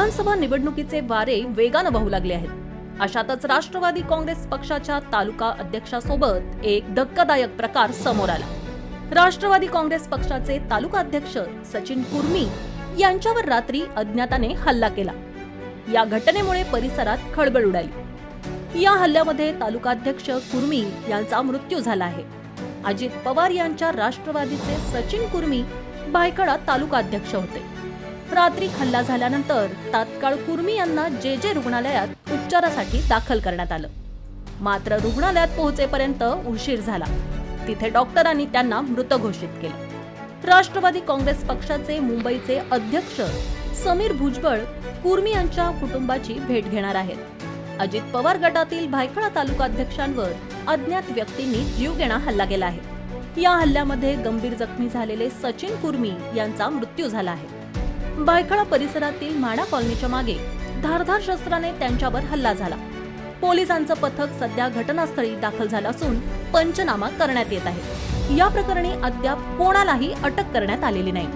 विधानसभा निवडणुकीचे वारे वेगानं वाहू लागले आहेत. अशातच राष्ट्रवादी काँग्रेस पक्षाच्या तालुका अध्यक्षासोबत एक धक्कादायक प्रकार समोर आला. राष्ट्रवादी काँग्रेस पक्षाचे तालुका अध्यक्ष सचिन कुर्मी यांच्यावर रात्री अज्ञाताने हल्ला केला. या घटनेमुळे परिसरात खळबळ उडाली. या हल्ल्यामध्ये तालुकाध्यक्ष कुर्मी यांचा मृत्यू झाला आहे. अजित पवार यांच्या राष्ट्रवादीचे सचिन कुर्मी भायखळा तालुका अध्यक्ष होते. रात्री हल्ला झाल्यानंतर तात्काळ कुर्मी यांना जे जे रुग्णालयात उपचारासाठी दाखल करण्यात आलं. मात्र रुग्णालयात पोहोचेपर्यंत उशीर झाला. तिथे डॉक्टरांनी त्यांना मृत घोषित केलं. राष्ट्रवादी काँग्रेस पक्षाचे मुंबईचे अध्यक्ष समीर भुजबळ कुर्मी यांच्या कुटुंबाची भेट घेणार आहेत. अजित पवार गटातील भायखळा तालुका अध्यक्षांवर अज्ञात व्यक्तींनी जीवघेणा हल्ला केला आहे. या हल्ल्यामध्ये गंभीर जखमी झालेले सचिन कुर्मी यांचा मृत्यू झाला आहे. बायखळा परिसरातील माडा कॉलनीच्या मागे धारधार शस्त्राने त्यांच्यावर हल्ला झाला. पोलिसांचं पथक सध्या घटनास्थळी दाखल झालं असून पंचनामा करण्यात येत आहे. या प्रकरणी अद्याप कोणालाही अटक करण्यात आलेली नाही.